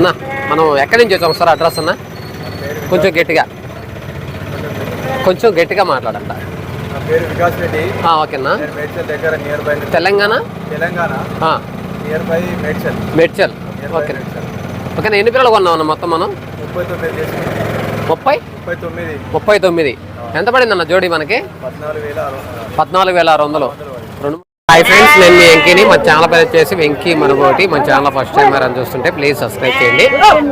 అన్న మనం ఎక్కడి నుంచి వచ్చాం? సార్ అడ్రస్ అన్న? కొంచెం గట్టిగా. కొంచెం గట్టిగా పేరు వికాస్ రెడ్డి. ఓకేనా మేడ్చల్ దగ్గర నియర్ బై తెలంగాణ? తెలంగాణ. ఆ, నియర్ బై మేడ్చల్. ఓకే. ఓకేనా ఎన్ని పిల్లలు కొన్నాం అన్న మొత్తం మనం? ముప్పై తొమ్మిది చేసుకున్నాం ముప్పై? ముప్పై తొమ్మిది. ముప్పై తొమ్మిది. ఎంత పడింది అన్న జోడీ మనకి? పద్నాలుగు వేల ఆరు వందల పద్నాలుగు వేల ఆరు వందలు రెండు హాయ్ ఫ్రెండ్స్ నేను మీ వెంకీని. మన ఛానల్ పేరు వచ్చేసి వెంకీ మనగోటి. మన ఛానల్ ఫస్ట్ టైం అని చూస్తుంటే ప్లీజ్ సబ్స్క్రైబ్ చేయండి.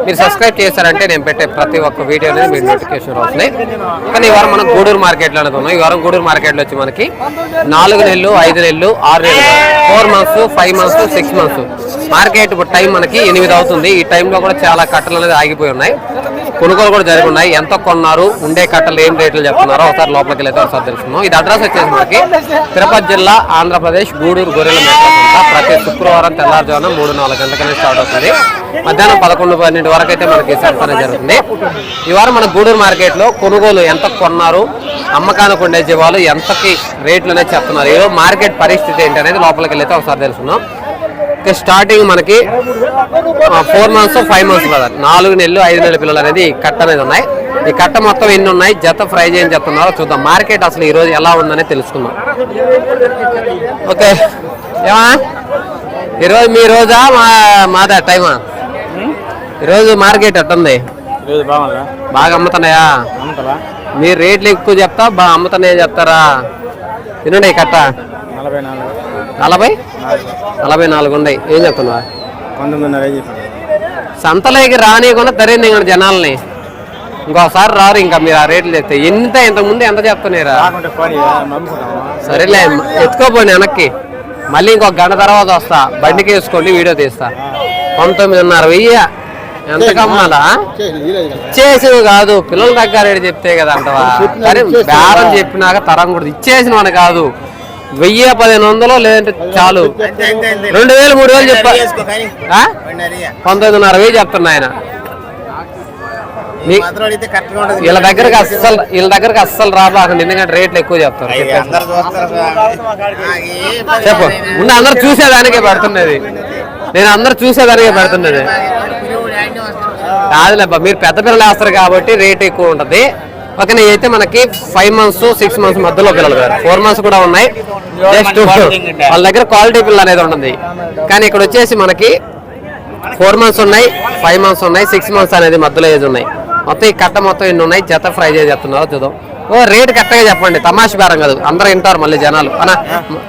మీరు సబ్స్క్రైబ్ చేశారంటే నేను పెట్టే ప్రతి ఒక్క వీడియో అనేది మీరు నోటిఫికేషన్ వస్తున్నాయి కానీ ఈ వారం మనం గూడూరు మార్కెట్లో అనేది ఉన్నాం ఈ వారం గూడూరు మార్కెట్లో వచ్చి మనకి నాలుగు నెలలు ఐదు నెలలు ఆరు నెలలు four months five months six months market time మనకి ఎనిమిది అవుతుంది. ఈ టైంలో కూడా చాలా కట్టలు అనేది ఆగిపోయి ఉన్నాయి. కొనుగోలు కూడా జరిగి ఉన్నాయి. ఎంత కొన్నారు ఉండే కట్టలు ఏం రేట్లు చెప్తున్నారో ఒకసారి లోపలికి వెళ్తే ఒకసారి తెలుసుకుందాం. ఇది అడ్రస్ వచ్చేసి మనకి తిరుపతి జిల్లా ఆంధ్రప్రదేశ్ గూడూరు గొర్రెల మేత ప్రతి శుక్రవారం తెల్లారుజామున మూడు నాలుగు గంటలకనే స్టార్ట్ అవుతుంది. మధ్యాహ్నం పదకొండు పన్నెండు వరకు అయితే మనకి సంత అనేది జరుగుతుంది. ఈ వారం మన గూడూరు మార్కెట్లో కొనుగోలు ఎంత కొన్నారు అమ్మకానికి ఉండే జీవాలు ఎంతకి రేట్లు అనేది చెప్తున్నారు. ఈరోజు మార్కెట్ పరిస్థితి ఏంటి అనేది లోపలికి వెళ్ళి ఒకసారి తెలుసుకుందాం. స్టార్టింగ్ మనకి ఫోర్ మంత్స్ ఫైవ్ మంత్స్ కదా నాలుగు నెలలు ఐదు నెలల పిల్లలు అనేది కట్ట అనేది ఉన్నాయి. ఈ కట్ట మొత్తం ఎన్ని ఉన్నాయి? జత ఫ్రై చేయని చెప్తున్నారో చూద్దాం. మార్కెట్ అసలు ఈ రోజు ఎలా ఉందని తెలుసుకుందాం. ఓకే. ఏమా? ఈరోజు మీ రోజా? మా మాదా టైమా? ఈరోజు మార్కెట్ ఎట్టుంది? ఈరోజు బాగా అమ్ముతున్నాయా? మీరు రేట్లు ఎక్కువ చెప్తా బాగా అమ్ముతున్నాయా చెప్తారా? తినండి కట్ట. నలభై నాలుగు. నలభై? నలభై నాలుగు ఉన్నాయి. ఏం చెప్తున్నావా? సంతలోకి రానియకుండా తరింది ఇంకా జనాల్ని ఇంకోసారి రారు ఇంకా మీరు ఆ రేట్లు చెప్తే. ఎంత ఇంతకు ముందు ఎంత చెప్తున్నారా సరేలే ఎత్తుకోపోయి వెనక్కి. మళ్ళీ ఇంకొక గంట తర్వాత వస్తా. బండికి వేసుకోండి వీడియో తీస్తా. పంతొమ్మిదిన్నర వెయ్యి. ఎంత కమ్మాలా? ఇచ్చేసినవి కాదు. పిల్లల దగ్గర రేటు చెప్తే కదా అంటవా? సరే బేరం చెప్పినాక తరం కూడా ఇచ్చేసిన వాడు కాదు. వెయ్యి పదిహేను వందలు లేదంటే చాలు. రెండు వేలు మూడు వేలు చెప్పా? పంతొమ్మిదిన్నర వెయ్యి చెప్తున్నా ఆయన. వీళ్ళ దగ్గరకు అస్సలు వీళ్ళ దగ్గరకు అస్సలు రాబాకండి ఎందుకంటే రేట్లు ఎక్కువ చెప్తారు. చెప్పు. ముందు అందరు చూసేదానికే పెడుతున్నది. నేను అందరు చూసేదానికే పెడుతున్నది. కాదులేబ్బా మీరు పెద్ద పిల్లలు వేస్తారు కాబట్టి రేట్ ఎక్కువ ఉంటుంది. ఓకే అయితే మనకి ఫైవ్ మంత్స్ సిక్స్ మంత్స్ మధ్యలో పిల్లలు ఫోర్ మంత్స్ కూడా ఉన్నాయి. జస్ట్ వాళ్ళ దగ్గర క్వాలిటీ పిల్ల అనేది ఉంటుంది. కానీ ఇక్కడ వచ్చేసి మనకి ఫోర్ మంత్స్ ఉన్నాయి ఫైవ్ మంత్స్ ఉన్నాయి సిక్స్ మంత్స్ అనేది మధ్యలో ఏజ్ ఉన్నాయి. మొత్తం ఈ కట్ట మొత్తం ఎన్ని ఉన్నాయి? జత ఫ్రై చేసి చెప్తున్నారు చూద్దాం. ఓ రేట్ కరెక్ట్గా చెప్పండి. తమాష బేరం కాదు. అందరూ వింటారు మళ్ళీ జనాలు. అన్న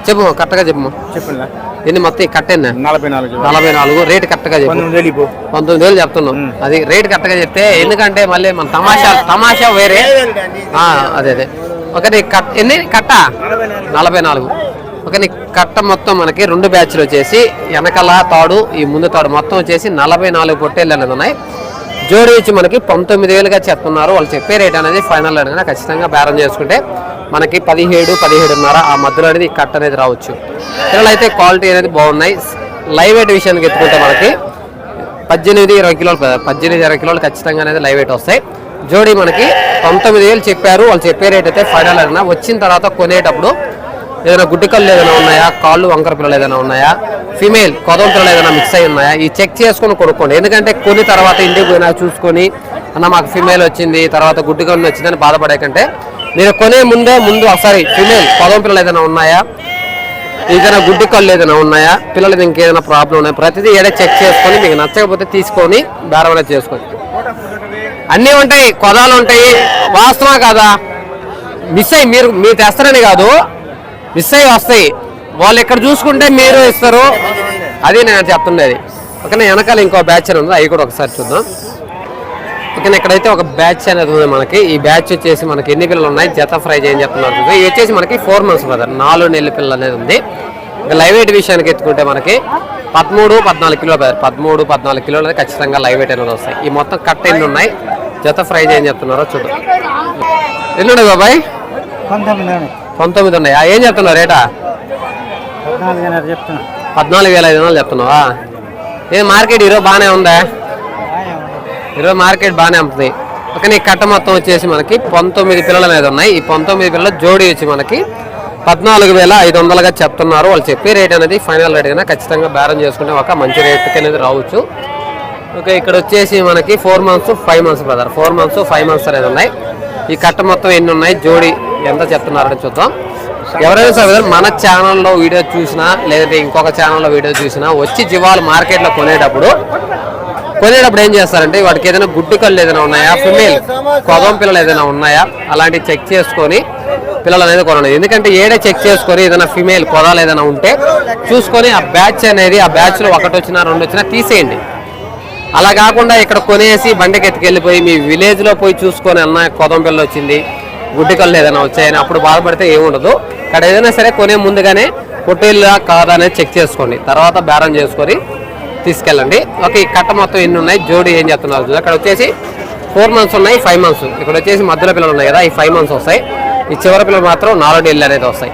చెప్పు కరెక్ట్గా చెప్పు. చెప్పండి. ఎన్ని మొత్తం ఈ కట్ట ఎన్ని? నలభై నాలుగు. నలభై నాలుగు. రేట్ కరెక్ట్గా చెప్పు. పంతొమ్మిది వేలు చెప్తున్నాం అది రేట్ కరెక్ట్గా చెప్తే ఎందుకంటే మళ్ళీ మన తమాషా తమాషా వేరే. అదే అదే. ఓకే నీ కట్ ఎన్ని? కట్ట? నలభై నాలుగు. ఓకే నీ కట్ట మొత్తం మనకి రెండు బ్యాచ్లు వచ్చేసి వెనకాల తాడు ఈ ముందు తాడు మొత్తం వచ్చేసి నలభై నాలుగు పొట్టేళ్ళు అనేది ఉన్నాయి. జోడి వచ్చి మనకి పంతొమ్మిది వేలుగా చెప్తున్నారు. వాళ్ళు చెప్పే రేట్ అనేది ఫైనల్ అనేది ఖచ్చితంగా బేరం చేసుకుంటే మనకి పదిహేడు పదిహేడున్నర ఆ మధ్యలో అనేది కట్ కట్ట అనేది రావచ్చు. పిల్లలు అయితే క్వాలిటీ అనేది బాగున్నాయి. లైవ్ వెయిట్ విషయానికి ఎత్తుకుంటే మనకి పద్దెనిమిది ఇరవై కిలోలు పద్దెనిమిది ఇరవై కిలోలు ఖచ్చితంగా అనేది లైవ్ వెయిట్ వస్తాయి. జోడీ మనకి పంతొమ్మిది వేలు చెప్పారు. వాళ్ళు చెప్పే రేట్ అయితే ఫైనల్ అయినా వచ్చిన తర్వాత కొనేటప్పుడు ఏదైనా గుడ్డి కళ్ళు ఏదైనా ఉన్నాయా? కాళ్ళు వంకర పిల్లలు ఏదైనా ఉన్నాయా? ఫీమేల్ కొదవ పిల్లలు ఏదైనా మిక్స్ అయి ఉన్నాయా? ఈ చెక్ చేసుకొని కొనుక్కోండి. ఎందుకంటే కొన్ని తర్వాత ఇంటికి పోయినా చూసుకొని అన్న మాకు ఫీమేల్ వచ్చింది తర్వాత గుడ్డికళ్ళు వచ్చిందని బాధపడే మీరు కొనే ముందే ముందు ఒకసారి ఫీమేల్ కొదవ పిల్లలు ఏదైనా ఉన్నాయా? ఏదైనా గుడ్డి కళ్ళు ఏదైనా ఉన్నాయా? పిల్లలది ఇంకేదైనా ప్రాబ్లం ఉన్నాయా ప్రతిదీ ఏడే చెక్ చేసుకొని మీకు నచ్చకపోతే తీసుకొని బేరం చేసుకొని అన్నీ ఉంటాయి కొదాలు ఉంటాయి. వాస్తవా కదా? మిస్ అయ్యి మీరు మీరు తెస్తారని కాదు. మిస్ అయ్యి వస్తాయి. వాళ్ళు ఇక్కడ చూసుకుంటే మీరు ఇస్తారు. అది నేను చెప్తుండేది ఓకేనా వెనకాల ఇంకో బ్యాచ్ ఉంది. అవి కూడా ఒకసారి చూద్దాం. ఓకేనా ఇక్కడైతే ఒక బ్యాచ్ అనేది ఉంది మనకి. ఈ బ్యాచ్ వచ్చేసి మనకి ఎన్ని పిల్లలు ఉన్నాయి? జత ఫ్రై చేయని చెప్తున్నారు ఇవి వచ్చేసి మనకి ఫోర్ మంత్స్ బ్రదర్. నాలుగు నెలల పిల్లలు అనేది ఉంది. ఇంకా లైవ్ వెయిట్ విషయానికి ఎత్తుకుంటే మనకి పదమూడు పద్నాలుగు కిలో పదమూడు పద్నాలుగు కిలోలు అనేది ఖచ్చితంగా లైవ్ వెయిట్ అనేది వస్తాయి. ఈ మొత్తం కట్ ఎన్ని ఉన్నాయి? జత ఫ్రై చేయని చెప్తున్నారో చూద్దాం ఎన్ని ఉన్నాయి బాబాయ్ పంతొమ్మిది ఉన్నాయా. ఏం చెప్తున్నావు రేటా? పద్నాలుగు వేల ఐదు వందలు చెప్తున్నావా? ఏ మార్కెట్ ఈరోజు బాగానే ఉందా? ఈరోజు మార్కెట్ బాగానే ఉంటుంది ఒక నీ కట్ట మొత్తం వచ్చేసి మనకి పంతొమ్మిది పిల్లలు అనేది ఉన్నాయి. ఈ పంతొమ్మిది పిల్లలు జోడి వచ్చి మనకి పద్నాలుగు వేల ఐదు వందలుగా చెప్తున్నారు. వాళ్ళు చెప్పే రేట్ అనేది ఫైనల్ రేట్ అయినా ఖచ్చితంగా బేరం చేసుకుంటే ఒక మంచి రేట్కి అనేది రావచ్చు. ఓకే ఇక్కడ వచ్చేసి మనకి four months five months brother. Four months five months అనేది ఉన్నాయి. ఈ కట్ట మొత్తం ఎన్ని ఉన్నాయి? జోడి ఎంత చెప్తున్నారని చూద్దాం. ఎవరైనా సరే మన ఛానల్లో వీడియో చూసినా లేదంటే ఇంకొక ఛానల్లో వీడియో చూసినా వచ్చి జీవాలు మార్కెట్లో కొనేటప్పుడు కొనేటప్పుడు ఏం చేస్తారంటే వాటికి ఏదైనా గుడ్డు కళ్ళు ఏదైనా ఉన్నాయా ఫిమేల్ కొదం పిల్లలు ఏదైనా ఉన్నాయా అలాంటివి చెక్ చేసుకొని పిల్లలు అనేది కొనండి ఎందుకంటే ఏడే చెక్ చేసుకొని ఏదైనా ఫిమేల్ కొదాలు ఏదైనా ఉంటే చూసుకొని ఆ బ్యాచ్ అనేది ఆ బ్యాచ్లో ఒకటి వచ్చినా రెండు వచ్చినా తీసేయండి. అలా కాకుండా ఇక్కడ కొనేసి బండికి ఎత్తుకెళ్ళిపోయి మీ విలేజ్లో పోయి చూసుకొని అన్న కొదం పిల్ల వచ్చింది గుడ్డి కళ్ళు ఏదైనా వచ్చాయని అప్పుడు బాధపడితే ఏముండదు. ఇక్కడ ఏదైనా సరే కొనే ముందుగానే పొట్టేళ్ళ కాదా అనేది చెక్ చేసుకోండి. తర్వాత బేరం చేసుకొని తీసుకెళ్ళండి. ఓకే ఈ కట్ట మొత్తం ఎన్ని ఉన్నాయి? జోడి ఏం చేస్తున్నారు చూద్దాం. ఇక్కడ వచ్చేసి ఫోర్ మంత్స్ ఉన్నాయి ఫైవ్ మంత్స్. ఇక్కడ వచ్చేసి మధ్యలో పిల్లలు ఉన్నాయి కదా ఈ ఫైవ్ మంత్స్ వస్తాయి. ఈ చివరి పిల్లలు మాత్రం నాలుగు నెలలు అనేది వస్తాయి.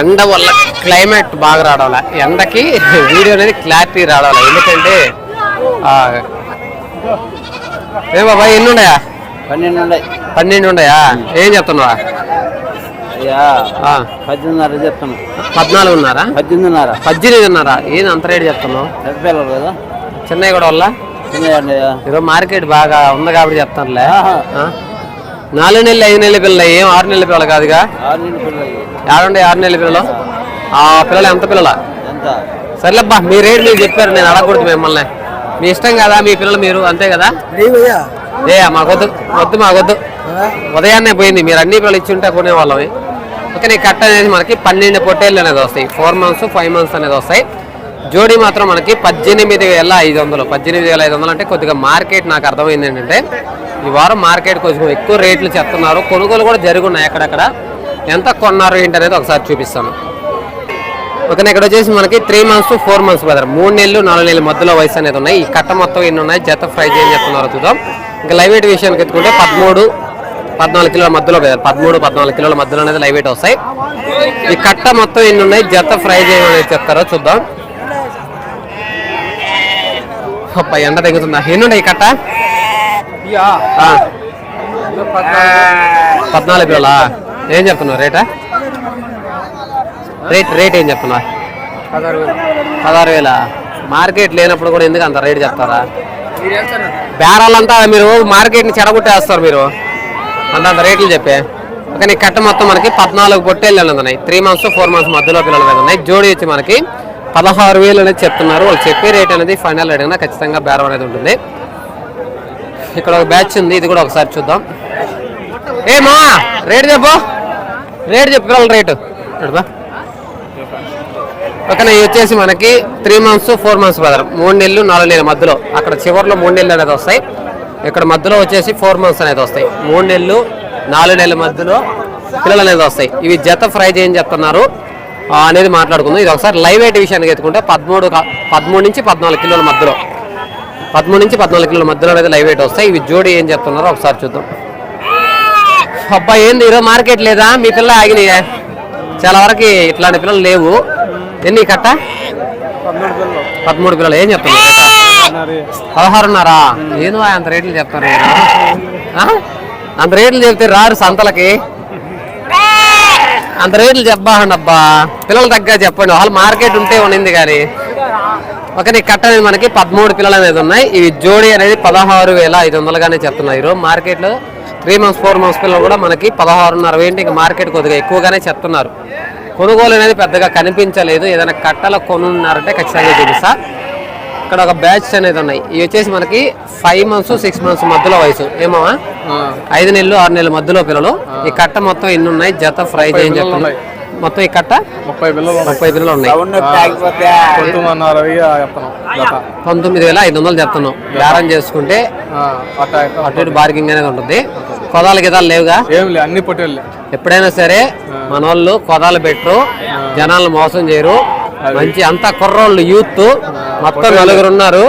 ఎండ వల్ల క్లైమేట్ బాగా రావడం ఎండకి వీడియో అనేది క్లారిటీ రావడం ఎందుకంటే ఏ బాబా ఎన్ని ఉన్నాయా? పన్నెండు ఉన్నాయి. పన్నెండు ఉన్నాయా ఏం చెప్తున్నావా? పద్దెనిమిదిన్నర చెప్తాను పద్నాలుగు ఉన్నారా? పద్దెనిమిదిన్నర. పద్దెనిమిది ఉన్నారా? ఏంది అంత రేటు చెప్తున్నావు? పిల్లలు కదా. చెన్నై కూడా వల్ల? ఈరోజు మార్కెట్ బాగా ఉంది కాబట్టి చెప్తానులే? నాలుగు నెలలు ఐదు నెలల పిల్లలు ఏం ఆరు నెలల పిల్లలు కాదుగా? ఆరు నెలల పిల్లలు. ఏడుండే ఆరు నెలల పిల్లలు? ఆ పిల్లలు ఎంత పిల్లలా? సర్లేబ్బా మీ రేట్ మీరు చెప్పారు నేను అడగకూడదు మిమ్మల్ని. మీ ఇష్టం కదా మీ పిల్లలు మీరు అంతే కదా? ఏ మాకొద్దు వద్దు మాకొద్దు ఉదయాన్నే పోయింది మీరు అన్ని పిల్లలు ఇచ్చి ఉంటే కొనేవాళ్ళం. ఓకే నీ కట్ట అనేది మనకి పన్నెండు పొట్టేళ్ళు అనేది వస్తాయి. ఫోర్ మంత్స్ ఫైవ్ మంత్స్ అనేది వస్తాయి. జోడీ మాత్రం మనకి పద్దెనిమిది వేల ఐదు వందలు. పద్దెనిమిది వేల ఐదు వందలు అంటే కొద్దిగా మార్కెట్ నాకు అర్థమైంది ఏంటంటే ఈ వారం మార్కెట్ కొంచెం ఎక్కువ రేట్లు చెప్తున్నారు కొనుగోలు కూడా జరుగున్నాయి అక్కడక్కడ. ఎంత కొన్నారు ఏంటి అనేది ఒకసారి చూపిస్తాను. ఓకే ఇక్కడ వచ్చేసి మనకి three months four months brother మూడు నెలలు నాలుగు నెలల మధ్యలో వయసు అనేది ఉన్నాయి. ఈ కట్ట మొత్తం ఎన్ని ఉన్నాయి? జత ఫ్రై చేయని చెప్తున్నారు చూద్దాం. ఇంకా లైవ్ వెయిట్ విషయానికి ఎత్తుకుంటే పదమూడు పద్నాలుగు కిలోల మధ్యలో పదమూడు పద్నాలుగు కిలోల మధ్యలో అనేది లైవ్ వెయిట్ వస్తాయి. ఈ కట్ట మొత్తం ఎన్ని ఉన్నాయి? జత ఫ్రై చేయమని చెప్తారో చూద్దాం. ఎండ తగ్గుతుందా ఎన్ని ఉన్నాయి కట్ట. పద్నాలుగు కిలోలా? ఏం చెప్తున్నావు? రేటా? రేట్ రేట్ ఏం చెప్తున్నావు? పదహారు వేల? మార్కెట్ లేనప్పుడు కూడా ఎందుకు అంత రేట్ చెప్తారా? బేరాలంతా మీరు మార్కెట్ని చెడగొట్టేస్తారు మీరు. అంతంత రేట్లు చెప్పే. కానీ కట్ట మొత్తం మనకి పద్నాలుగు పొట్టేళ్ళు ఉన్నాయి. త్రీ మంత్స్ ఫోర్ మంత్స్ మధ్యలో పిల్లలు ఉన్నాయి. జోడి వచ్చి మనకి పదహారు వేలు అనేది చెప్తున్నారు. వాళ్ళు చెప్పే రేట్ అనేది ఫైనల్ రేట్ అయినా ఖచ్చితంగా బేరం అనేది ఉంటుంది. ఇక్కడ ఒక బ్యాచ్ ఉంది. ఇది కూడా ఒకసారి చూద్దాం. ఏ మా రేట్ చెప్పు. రేట్ చెప్పు పిల్లల రేటు. బా. పక్కన వచ్చేసి మనకి three months four months brother. మూడు నెలలు నాలుగు నెలల మధ్యలో. అక్కడ చివరిలో మూడు నెలలు అనేది వస్తాయి. ఇక్కడ మధ్యలో వచ్చేసి ఫోర్ మంత్స్ అనేది వస్తాయి. మూడు నెలలు నాలుగు నెలల మధ్యలో పిల్లలు అనేది వస్తాయి. ఇవి జత ఫ్రై చేయని చెప్తున్నారు. అనేది మాట్లాడుకుందాం. ఇది ఒకసారి లైవ్ ఎయిట్ విషయానికి ఎత్తుకుంటే పదమూడు పదమూడు నుంచి పద్నాలుగు కిలోల మధ్యలో. పదమూడు నుంచి పద్నాలుగు కిలోల మధ్యలో అనేది లైవ్ ఎయిట్ వస్తాయి. ఇవి జోడి ఏం చెప్తున్నారో ఒకసారి చూద్దాం. అబ్బా ఏంది? ఈరోజు మార్కెట్ లేదా? మీ పిల్ల ఆగినాయే? చాలా వరకు ఇట్లాంటి పిల్లలు లేవు. ఎన్ని కట్ట? పదమూడు పిల్లలు ఏం చెప్తున్నారు? పదహారున్నారా? ఏదో అంత రేట్లు చెప్తారు అంత రేట్లు చెప్తే రారు సంతలకి. అంత రేట్లు చెప్పండి అబ్బా. పిల్లల తగ్గ చెప్పండి. వాళ్ళు మార్కెట్ ఉంటే ఉన్నింది కానీ ఒక నీ కట్ట అనేది మనకి పదమూడు పిల్లలు అనేది ఉన్నాయి. ఇవి జోడి అనేది పదహారు వేల ఐదు వందలుగానే చెప్తున్నారు ఈరోజు మార్కెట్లో త్రీ మంత్స్ ఫోర్ మంత్స్ పిల్లలు కూడా మనకి పదహారున్నర వేంటి ఇంకా మార్కెట్ కొద్దిగా ఎక్కువగానే చెప్తున్నారు. కొనుగోలు అనేది పెద్దగా కనిపించలేదు. ఏదైనా కట్టలో కొనున్నారంటే ఖచ్చితంగా చూపిస్తా. ఇక్కడ ఒక బ్యాచ్ అనేది ఉన్నాయి. ఇవి వచ్చేసి మనకి ఫైవ్ మంత్స్ సిక్స్ మంత్స్ మధ్యలో వయసు. ఏమమ్మా? ఐదు నెలలు ఆరు నెలల మధ్యలో పిల్లలు. ఈ కట్ట మొత్తం ఎన్ని ఉన్నాయి? జత ఫ్రై చేయని చెప్తున్నారు మొత్తం ఈ కట్ట? ముప్పై పిల్లలు ముప్పై పిల్లలు ఉన్నాయి. పంతొమ్మిది వేల ఐదు వందలు చెప్తున్నాం. బేరం చేసుకుంటే. అటు బార్గింగ్ అనేది ఉంటుంది. కొదాలు గిదాలు లేవుగా? అన్ని పొట్టేళ్ళే ఎప్పుడైనా సరే మన వాళ్ళు కొదాలు పెట్టరు జనాలను మోసం చేయరు. మంచి అంతా కుర్రోళ్ళు యూత్ మొత్తం నలుగురు ఉన్నారు.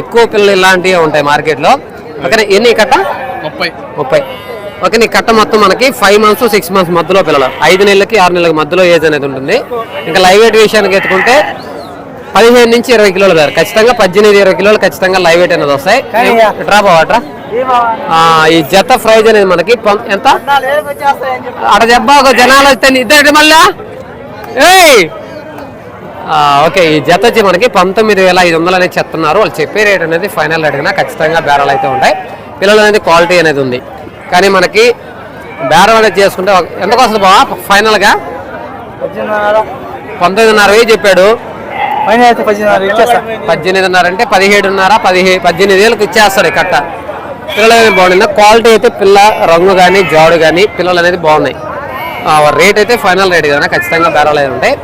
ఎక్కువ పిల్లలు ఇలాంటివి ఉంటాయి మార్కెట్లో. ఓకే ఎన్ని కట్ట? ముప్పై. ముప్పై. ఓకే నీ కట్ట మొత్తం మనకి ఫైవ్ మంత్స్ సిక్స్ మంత్స్ మధ్యలో పిల్లలు. ఐదు నెలలకి ఆరు నెలలకి మధ్యలో ఏజ్ అనేది ఉంటుంది. ఇంకా లైవ్ వెయిట్ విషయానికి ఎత్తుకుంటే పదిహేను నుంచి ఇరవై కిలోలు వేరు ఖచ్చితంగా పద్దెనిమిది ఇరవై కిలోలు ఖచ్చితంగా లైవ్ వెయిట్ అనేది వస్తాయి. డ్రా బావట్రా ఈ జత ప్రైజ్ అనేది మనకి ఎంత? అక్కడ చెప్పా ఒక జనాలు వస్తే ఇద్దరు మళ్ళా? ఏయ్! ఓకే ఈ జత వచ్చి మనకి పంతొమ్మిది వేల ఐదు వందలు అనేది చెప్తున్నారు. వాళ్ళు చెప్పే రేట్ అనేది ఫైనల్ రేట్ కన్నా ఖచ్చితంగా బేరాలు అయితే ఉంటాయి. పిల్లలు అనేది క్వాలిటీ అనేది ఉంది. కానీ మనకి బేరం అనేది చేసుకుంటే ఎంతకు వస్తుంది బావా? ఫైనల్గా? పంతొమ్మిదిన్నర వెయ్యి చెప్పాడు. పైన అయితే పద్దెనిమిది ఇచ్చేస్తా. పద్దెనిమిదిన్నర అంటే పదిహేడున్నర? పదిహే పద్దెనిమిది వేలకు ఇచ్చేస్తాడు ఈ కట్ట. పిల్లలు అనేది బాగుంది క్వాలిటీ అయితే పిల్ల రంగు కానీ జాడు కానీ పిల్లలు అనేది బాగున్నాయి రేట్ అయితే ఫైనల్ రేట్ కదా ఖచ్చితంగా బేరాలు అయితే ఉంటాయి.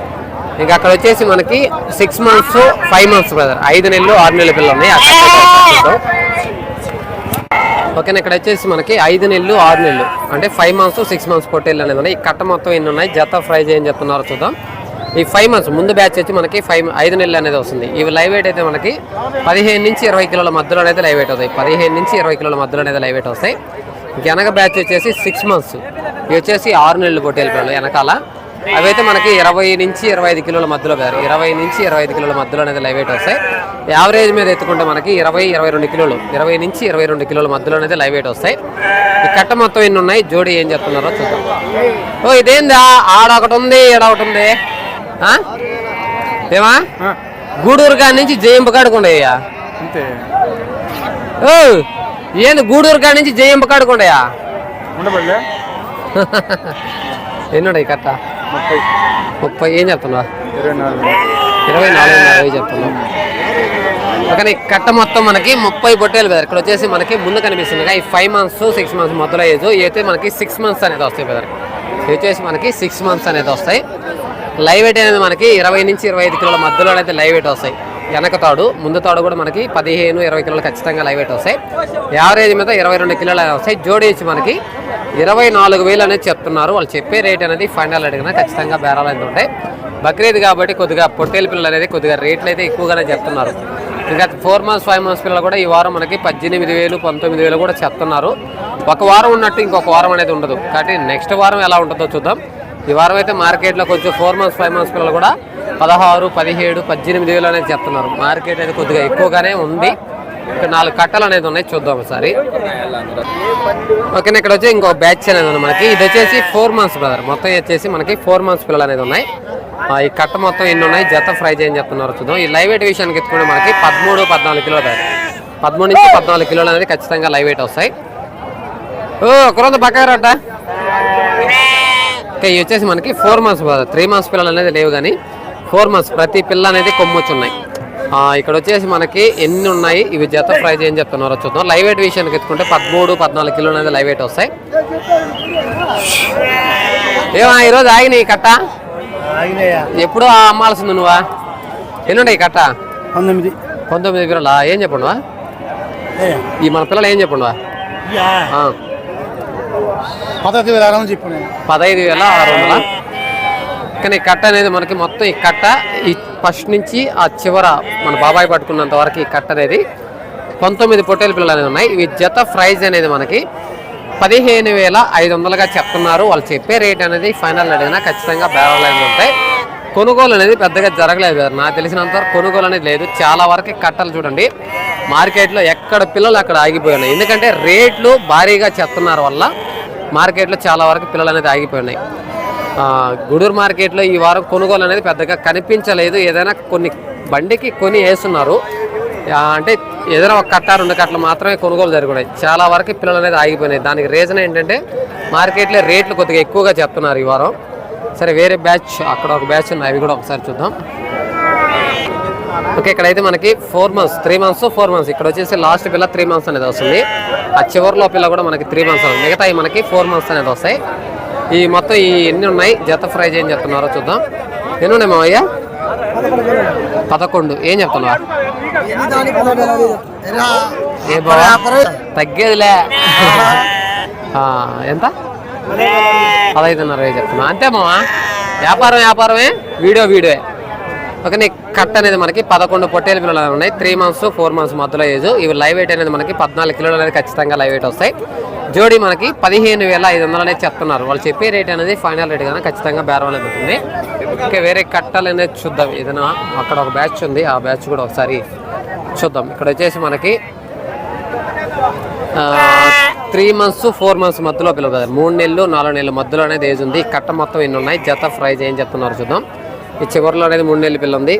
ఇంకా అక్కడ వచ్చేసి మనకి six months five months brother ఐదు నెలలు ఆరు నెలల పిల్లలు ఉన్నాయి అక్కడ ఓకేనా ఇక్కడ వచ్చేసి మనకి ఐదు నెలలు ఆరు నెలలు. అంటే ఫైవ్ మంత్స్ సిక్స్ మంత్స్ పొట్టేళ్ళు అనేది ఉన్నాయి. కట్ట మొత్తం ఎన్ని ఉన్నాయి? జత ప్రైజ్ ఏం చెప్తున్నారో చూద్దాం. ఈ ఫైవ్ మంత్స్ ముందు బ్యాచ్ వచ్చి మనకి ఫైవ్ ఐదు నెలలు అనేది వస్తుంది. ఇవి లైవ్ వెయిట్ అయితే మనకి పదిహేను నుంచి ఇరవై కిలోల మధ్యలో అనేది లైవ్ వెయిట్ అవుతాయి పదిహేను నుంచి ఇరవై కిలోల మధ్యలో అనేది లైవ్ వెయిట్ వస్తాయి. వెనక బ్యాచ్ వచ్చేసి సిక్స్ మంత్స్ ఇవి వచ్చేసి ఆరు నెలలు పొట్టేలు పిల్లలు వెనకాల. అవైతే మనకి ఇరవై నుంచి ఇరవై ఐదు కిలోల మధ్యలో కాదు ఇరవై నుంచి ఇరవై ఐదు కిలోల మధ్యలో అనేది లైవ్ వెయిట్ వస్తాయి. యావరేజ్ మీద ఎత్తుకుంటే మనకి ఇరవై ఇరవై రెండు కిలోలు ఇరవై నుంచి ఇరవై రెండు కిలోల మధ్యలో అనేది లైవ్ వెయిట్ వస్తాయి. ఈ కట్ట మొత్తం ఎన్ని ఉన్నాయి? జోడీ ఏం చెప్తున్నారో చూద్దాం. ఓ ఇదేందా? ఆడ ఒకటి ఉంది ఈడ ఒకటి ఉంది. ఏమా? గూడూరు కాడి నుంచి జయంపు కాడుకుండయ్యా అంతే. ఓ ఏంది గూడూరు కాడి నుంచి జయంపు కాడుకుండయా ఎన్నున్నాయి కట్ట? ముప్పై. ముప్పై ఏం చెప్తున్నా ఇరవై నాలుగు. చెప్తున్నాం కానీ కట్ట మొత్తం మనకి ముప్పై పొట్టేలు బెదర్. ఇక్కడ వచ్చేసి మనకి ముందు కనిపిస్తుంది. ఈ five months six months age అయితే మనకి సిక్స్ మంత్స్ అనేది వస్తాయి బెదర్. వచ్చేసి మనకి సిక్స్ మంత్స్ అనేది వస్తాయి. లైవ్ వెయిట్ అనేది మనకి ఇరవై నుంచి ఇరవై ఐదు కిలోల మధ్యలో అయితే లైవ్ వెయిట్ వస్తాయి. వెనక తాడు ముందు తాడు కూడా మనకి పదిహేను ఇరవై కిలోలు ఖచ్చితంగా లైవ్ వెయిట్ వస్తాయి. యావరేజ్ మీద ఇరవై రెండు కిలోలు వస్తాయి. జోడించి ఇచ్చి మనకి ఇరవై నాలుగు వేలు అనేది చెప్తున్నారు. వాళ్ళు చెప్పే రేట్ అనేది ఫైనల్ అడిగినా ఖచ్చితంగా బేరాలు అయితే ఉంటాయి. బక్రీద్ కాబట్టి కొద్దిగా పొట్టేలు పిల్లలు అనేది కొద్దిగా రేట్లు అయితే ఎక్కువగానే చెప్తున్నారు. ఇంకా ఫోర్ మంత్స్ ఫైవ్ మంత్స్ పిల్లలు కూడా ఈ వారం మనకి పద్దెనిమిది వేలు పంతొమ్మిది వేలు కూడా చెప్తున్నారు. ఒక వారం ఉన్నట్టు ఇంకొక వారం అనేది ఉండదు. కాబట్టి నెక్స్ట్ వారం ఎలా ఉంటుందో చూద్దాం. ఈ వారం అయితే మార్కెట్లో కొంచెం ఫోర్ మంత్స్ ఫైవ్ మంత్స్ పిల్లలు కూడా పదహారు పదిహేడు పద్దెనిమిది వేలు అనేది చెప్తున్నారు. మార్కెట్ అయితే కొద్దిగా ఎక్కువగానే ఉంది. ఇక్కడ నాలుగు కట్టలు అనేది ఉన్నాయి చూద్దాం ఒకసారి. ఓకే ఇక్కడ వచ్చి ఇంకో బ్యాచ్ అనేది ఉంది మనకి. ఇది వచ్చేసి ఫోర్ మంత్స్ బ్రదర్. మొత్తం వచ్చేసి మనకి ఫోర్ మంత్స్ పిల్లలు అనేది ఉన్నాయి. ఆ, ఈ కట్ట మొత్తం ఎన్ని ఉన్నాయి? జత ఫ్రై చేయని చెప్తున్నారు చూద్దాం. ఈ లైవ్ వెయిట్ విషయానికి ఎత్తుకుంటే మనకి పదమూడు పద్నాలుగు కిలో బ్రదర్. పదమూడు నుంచి పద్నాలుగు కిలోలు అనేది ఖచ్చితంగా లైవ్ వెయిట్ వస్తాయి. ఓ ఒకరోజు బకారట ఇవి వచ్చేసి మనకి ఫోర్ మంత్స్ త్రీ మంత్స్ పిల్లలు అనేది లేవు కానీ ఫోర్ మంత్స్ ప్రతి పిల్ల అనేది కొమ్మొచ్చి ఉన్నాయి ఇక్కడ వచ్చేసి మనకి ఎన్ని ఉన్నాయి? ఇవి జత ఫ్రై చేయని చెప్తున్నారో చూద్దాం. లైవ్ వెయిట్ విషయానికి ఎత్తుకుంటే పదమూడు పద్నాలుగు కిలోలు అనేది లైవ్ వెయిట్ వస్తాయి. ఏమా ఈరోజు ఆగినాయి ఈ కట్ట? ఎప్పుడు అమ్మాల్సింది నువ్వా? ఎన్ని ఉన్నాయి కట్ట? పంతొమ్మిది. పంతొమ్మిది పిల్లలా? ఏం చెప్పండువా? ఈ మన పిల్లలు ఏం చెప్పండువా? ఆ, పద్ధతి విధానం చెప్పు నేను. పదహైదు వేల ఆరు వందల? కానీ ఈ కట్ట అనేది మనకి మొత్తం ఈ కట్ట ఈ ఫస్ట్ నుంచి ఆ చివర మన బాబాయ్ పట్టుకున్నంత వరకు ఈ కట్ట అనేది పంతొమ్మిది పొట్టేలు పిల్లలు అనేది ఉన్నాయి. ఇవి జత ప్రైజ్ అనేది మనకి పదిహేను వేల ఐదు వందలుగా చెప్తున్నారు. వాళ్ళు చెప్పే రేట్ అనేది ఫైనల్ అడిగినా ఖచ్చితంగా బేరాలు అనేది ఉంటాయి. కొనుగోలు అనేది పెద్దగా జరగలేదు కదా. నాకు తెలిసినంత వరకు కొనుగోలు అనేది లేదు. చాలా వరకు కట్టలు చూడండి. మార్కెట్లో ఎక్కడ పిల్లలు అక్కడ ఆగిపోయినాయి ఎందుకంటే రేట్లు భారీగా చెప్తున్నారు వల్ల మార్కెట్లో చాలా వరకు పిల్లలు అనేది ఆగిపోయినాయి. గూడూరు మార్కెట్లో ఈ వారం కొనుగోలు అనేది పెద్దగా కనిపించలేదు. ఏదైనా కొన్ని బండికి కొని వేస్తున్నారు. అంటే ఏదైనా ఒక కట్ట రెండు కట్టలు మాత్రమే కొనుగోలు జరిగినాయి. చాలా వరకు పిల్లలు అనేది ఆగిపోయినాయి. దానికి రీజన్ ఏంటంటే మార్కెట్లో రేట్లు కొద్దిగా ఎక్కువగా చెప్తున్నారు ఈ వారం. సరే వేరే బ్యాచ్ అక్కడ ఒక బ్యాచ్ ఉన్నాయి. అవి కూడా ఒకసారి చూద్దాం. ఓకే ఇక్కడైతే మనకి four months three months four months ఇక్కడ వచ్చేసి లాస్ట్ పిల్ల త్రీ మంత్స్ అనేది వస్తుంది. ఆ చివరిలో పిల్ల కూడా మనకి త్రీ మంత్స్ ఉంది మిగతా మనకి ఫోర్ మంత్స్ అనేది వస్తాయి. ఈ మొత్తం ఈ ఎన్ని ఉన్నాయి? జత ఫ్రై ఏం చెప్తున్నారో చూద్దాం. ఎన్ని ఉన్నాయి అయ్యా పదకొండు. ఏం చెప్తున్నావా? ఏ బావా? తగ్గేదిలే. ఎంత? పదహైదున్నర చెప్తున్నా అంతే మావా? వ్యాపారం వ్యాపారమే? Video video. ఓకే నీ కట్ అనేది మనకి పదకొండు పొట్టేలు పిల్లలు ఉన్నాయి. త్రీ మంత్స్ ఫోర్ మంత్స్ మధ్యలో ఏజ్ ఇవి లైవ్ వెయిట్ అనేది మనకి పద్నాలుగు కిలోలు అనేది ఖచ్చితంగా లైవ్ వెయిట్ వస్తాయి. జోడీ మనకి పదిహేను వేల ఐదు వందలు అనేది చెప్తున్నారు. వాళ్ళు చెప్పే రేట్ అనేది ఫైనల్ రేట్ కానీ ఖచ్చితంగా బేరం అనేది ఉంటుంది. ఇంకా వేరే కట్టలు అనేది చూద్దాం. ఏదైనా అక్కడ ఒక బ్యాచ్ ఉంది. ఆ బ్యాచ్ కూడా ఒకసారి చూద్దాం. ఇక్కడ వచ్చేసి మనకి త్రీ మంత్స్ ఫోర్ మంత్స్ మధ్యలో పిల్లలు కదా మూడు నెలలు నాలుగు నెలల మధ్యలో అనేది ఏజ్ ఉంది. కట్ట మొత్తం ఎన్ని ఉన్నాయి? జత ఫ్రై చేయని చెప్తున్నారు చూద్దాం. ఈ చివరిలో అనేది మూడు నెలల పిల్ల ఉంది.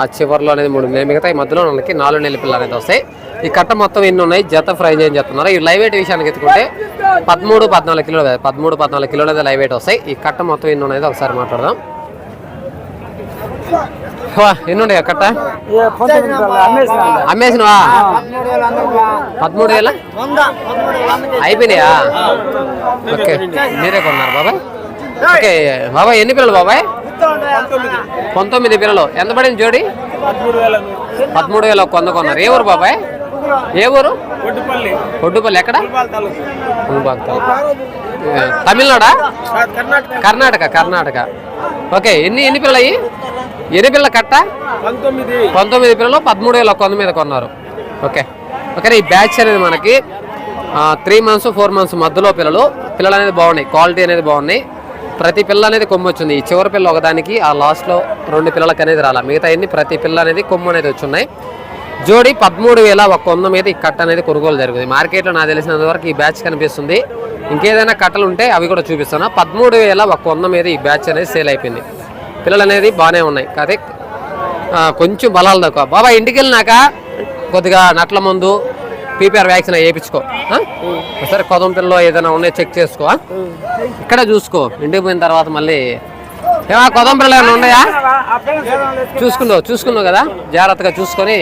ఆ చివరిలో అనేది మూడు నెలలు మిగతా ఈ మధ్యలో మనకి నాలుగు నెలల పిల్ల అనేది వస్తాయి. ఈ కట్ట మొత్తం ఎన్ని ఉన్నాయి? జత ఫ్రై చేయని చెప్తున్నారు ఈ లైవ్ వెయిట్ విషయానికి ఎత్తుకుంటే పదమూడు పద్నాలుగు కిలోలు పదమూడు పద్నాలుగు కిలోలు అయితే లైవ్ వెయిట్ వస్తాయి. ఈ కట్ట మొత్తం ఎన్ని ఉన్నాయి? ఒకసారి మాట్లాడదాం. ఎన్ని ఉన్నాయి కట్ట? అమ్మేసినవా? పదమూడు వేల? అయిపోయినాయా? ఓకే మీరే కొన్నారు బాబాయ్. ఓకే బాబాయ్ ఎన్ని పిల్లలు బాబాయ్? పంతొమ్మిది. పిల్లలు. ఎంత పడింది జోడి? పదమూడు వేల. కొంద కొన్నారు. ఏ ఊరు బాబాయ్? ఏ ఊరు? ఒడ్డుపల్లి ఎక్కడ? తమిళనాడా? కర్ణాటక. కర్ణాటక ఓకే ఎన్ని ఎన్ని పిల్లలు అయ్యి? ఎన్ని పిల్లల కట్ట? పంతొమ్మిది. పంతొమ్మిది పిల్లలు పదమూడు వేల కొంద మీద కొన్నారు. ఓకే. ఓకే ఈ బ్యాచ్ అనేది మనకి త్రీ మంత్స్ ఫోర్ మంత్స్ మధ్యలో పిల్లలు పిల్లలు అనేది బాగున్నాయి. క్వాలిటీ అనేది బాగున్నాయి. ప్రతి పిల్ల అనేది కొమ్ము వచ్చింది. ఈ చివరి పిల్ల ఒకదానికి ఆ లాస్ట్లో రెండు పిల్లలకి అనేది రాలా. మిగతా అన్ని ప్రతి పిల్ల అనేది కొమ్ము అనేది వచ్చున్నాయి. జోడి పదమూడు వేల ఒక వంద మీద ఈ కట్ట అనేది కొనుగోలు జరుగుతుంది మార్కెట్లో నాకు తెలిసినంత వరకు ఈ బ్యాచ్ కనిపిస్తుంది. ఇంకేదైనా కట్టలు ఉంటే అవి కూడా చూపిస్తాను. పదమూడు వేల ఒక వంద మీద ఈ బ్యాచ్ అనేది సేల్ అయిపోయింది. పిల్లలు అనేది బాగానే ఉన్నాయి. కాదే కొంచెం బలాలు తక్కువ. బాబా ఇంటికి వెళ్ళినాక కొద్దిగా నట్ల మందు పీపీఆర్ వ్యాక్సిన్ వేయించుకో. సరే ఒకసారి ఏదైనా ఉన్నాయో చెక్ చేసుకో ఇక్కడ చూసుకో. ఇంటికి పోయిన తర్వాత మళ్ళీ ఏమా పిల్లలు ఏమైనా ఉన్నాయా? చూసుకున్నావు చూసుకున్నావు కదా. జాగ్రత్తగా చూసుకొని.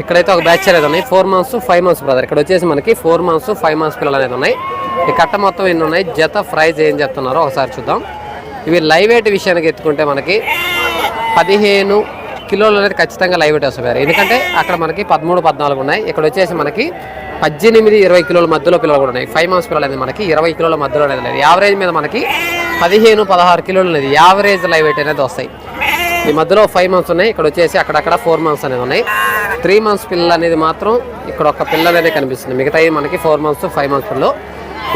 ఇక్కడైతే ఒక బ్యాచ్ అనేది ఉన్నాయి four months five months brother ఇక్కడ వచ్చేసి మనకి ఫోర్ మంత్స్ ఫైవ్ మంత్స్ పిల్లలు అనేది ఉన్నాయి. ఈ కట్ట మొత్తం ఎన్ని ఉన్నాయి? జత ప్రైజ్ ఏం చెప్తున్నారో ఒకసారి చూద్దాం. ఇవి లైవ్ వెయిట్ విషయానికి ఎత్తుకుంటే మనకి పదిహేను కిలోలు అనేది ఖచ్చితంగా లైవ్ వెయిట్ వస్తుంది ఎందుకంటే అక్కడ మనకి పదమూడు పద్నాలుగు ఉన్నాయి. ఇక్కడ వచ్చేసి మనకి పద్దెనిమిది ఇరవై కిలోల మధ్యలో పిల్లలు కూడా ఉన్నాయి. ఫైవ్ మంత్స్ పిల్లలు అనేది మనకి ఇరవై కిలోల మధ్యలో అనేది లేదు. యావరేజ్ మీద మనకి పదిహేను పదహారు కిలోలు అనేది యావరేజ్ లైవ్ వెయిట్ అనేది వస్తాయి. ఈ మధ్యలో ఫైవ్ మంత్స్ ఉన్నాయి. ఇక్కడ వచ్చేసి అక్కడక్కడ ఫోర్ మంత్స్ అనేది ఉన్నాయి. త్రీ మంత్స్ పిల్లలు అనేది మాత్రం ఇక్కడ ఒక పిల్ల అనేది కనిపిస్తుంది. మిగతా మనకి ఫోర్ మంత్స్ ఫైవ్ మంత్స్ పిల్లలు.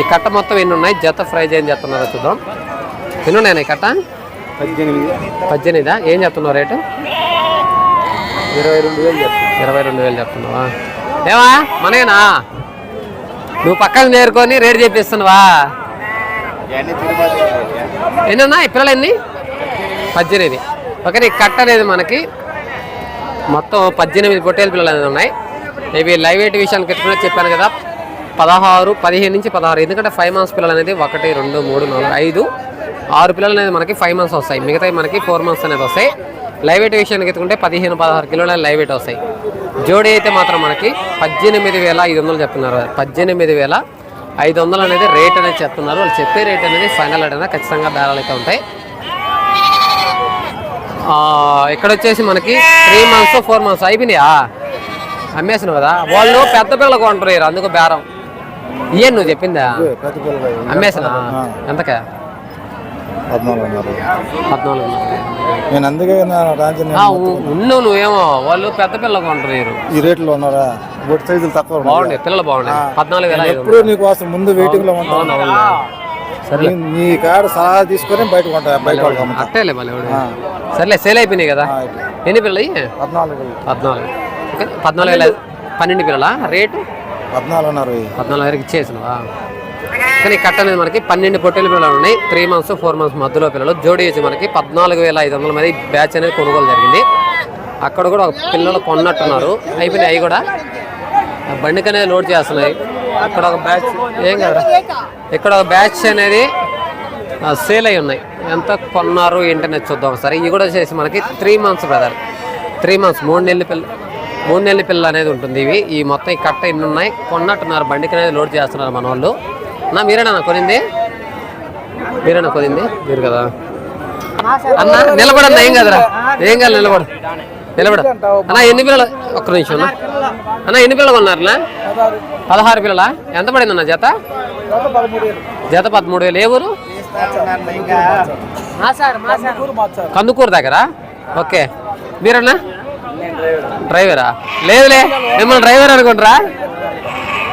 ఈ కట్ట మొత్తం ఎన్ని ఉన్నాయి? జత ప్రైజ్ ఏం చెప్తున్నారో చూద్దాం. ఎన్ని ఉన్నాయి కట్ట? పద్దెనిమిది. పద్దెనిమిదా? ఏం చెప్తున్నావు రేటు? ఇరవై రెండు వేలు ఇరవై రెండు వేలు చెప్తున్నావా? ఏమా? మనేనా నువ్వు పక్కన నేర్కొని రేటు చెప్పిస్తున్నావా? ఎన్నన్నా? ఈ పిల్లలు ఎన్ని? పద్దెనిమిది. ఈ కట్ట అనేది మనకి మొత్తం పద్దెనిమిది పొట్టేలు పిల్లలు అనేది ఉన్నాయి. ఇవి లైవ్ వెయిట్ విషయానికి ఎత్తుకునే చెప్పాను కదా. పదహారు పదిహేను నుంచి పదహారు. ఎందుకంటే ఫైవ్ మంత్స్ పిల్లలు అనేది ఒకటి రెండు మూడు నాలుగు ఐదు ఆరు పిల్లలు అనేది మనకి ఫైవ్ మంత్స్ వస్తాయి. మిగతాయి మనకి ఫోర్ మంత్స్ అనేది వస్తాయి. లైవ్ వెయిట్ విషయానికి ఎత్తుకుంటే పదిహేను పదహారు కిలోల లైవ్ వెయిట్ వస్తాయి. జోడీ అయితే మాత్రం మనకి పద్దెనిమిది వేల ఐదు వందలు చెప్తున్నారు. పద్దెనిమిది వేల ఐదు వందలు అనేది రేట్ అనేది చెప్తున్నారు. వాళ్ళు చెప్పే రేట్ అనేది ఫైనల్ అనేది ఖచ్చితంగా బేరాలు అయితే ఉంటాయి. ఇక్కడ వచ్చేసి మనకి త్రీ మంత్స్ ఫోర్ మంత్స్ అయిపోయినాయా? అమ్మేసిన కదా. వాళ్ళు పెద్ద పిల్లలు కొంటారు అందుకు బేరం. ఇయ్య నువ్వు చెప్పిందా? అమ్మేసిన ఎంతకా? పద్నాలుగున్నర. పద్నాలుగు నేను అందుకే నా రాంజన్ ఉన్నావు నువ్వేమో వాళ్ళు పెద్ద పిల్లలు కొంటారు ఈ రేట్లో ఉన్నారా? బొట్టు సైజులు తక్కువ. బాగుండే పిల్లలు బాగున్నాయి. పద్నాలుగు వేల ఎప్పుడు నీకోసం ముందు వెయిటింగ్లో ఉంటాను సర్లే నీ- కాడ సలహా తీసుకొని బయట కొంటా బయట అట్టేలే మళ్ళీ సర్లే సేల్ అయిపోయినాయి కదా. ఎన్ని పిల్లలు? పద్నాలుగు. పద్నాలుగు. పద్నాలుగు వేల పన్నెండు పిల్లలా? రేటు? పద్నాలుగున్నర. పద్నాలుగు వేలకి ఇచ్చేసినవా? కానీ కట్ట అనేది మనకి. పన్నెండు పొట్టేలు పిల్లలు ఉన్నాయి. త్రీ మంత్స్ ఫోర్ మంత్స్ మధ్యలో పిల్లలు. జోడీ వచ్చి మనకి పద్నాలుగు వేల ఐదు వందల మంది బ్యాచ్ అనేది కొనుగోలు జరిగింది. అక్కడ కూడా ఒక పిల్లలు కొన్నట్టున్నారు. అయిపోయినాయి అవి కూడా. బండికి అనేది లోడ్ చేస్తున్నాయి. ఇక్కడ ఒక బ్యాచ్ ఏం కదా ఇక్కడ ఒక బ్యాచ్ అనేది సేల్ అయి ఉన్నాయి. ఎంత కొన్నారు ఏంటనేది చూద్దాం ఒకసారి. ఇవి కూడా వచ్చేసి మనకి three months brother three months మూడు నెలల పిల్ల మూడు నెలల పిల్ల అనేది ఉంటుంది ఇవి. ఈ మొత్తం ఈ కట్ట ఎన్ని ఉన్నాయి. కొన్నట్టున్నారు. బండికి అనేది లోడ్ చేస్తున్నారు మన వాళ్ళు. నా మీరేనా కొనింది? మీరేనా కొనింది? మీరు కదా. అన్న నిలబడన్నా ఏం కదరా. ఏం కాదు నిలబడు. నిలబడు. అన్న ఎన్ని పిల్లలు? ఒక్క నిమిషం అన్న. అన్న ఎన్ని పిల్లలు కొన్నారన్నా పదహారు పిల్లల? ఎంత పడింది అన్న జత? జత పదమూడు వేలు. ఏ ఊరు? కందుకూరు దగ్గర? ఓకే. మీరన్నా డ్రైవరా? లేదులే. మిమ్మల్ని డ్రైవర్ అనుకుంటారా?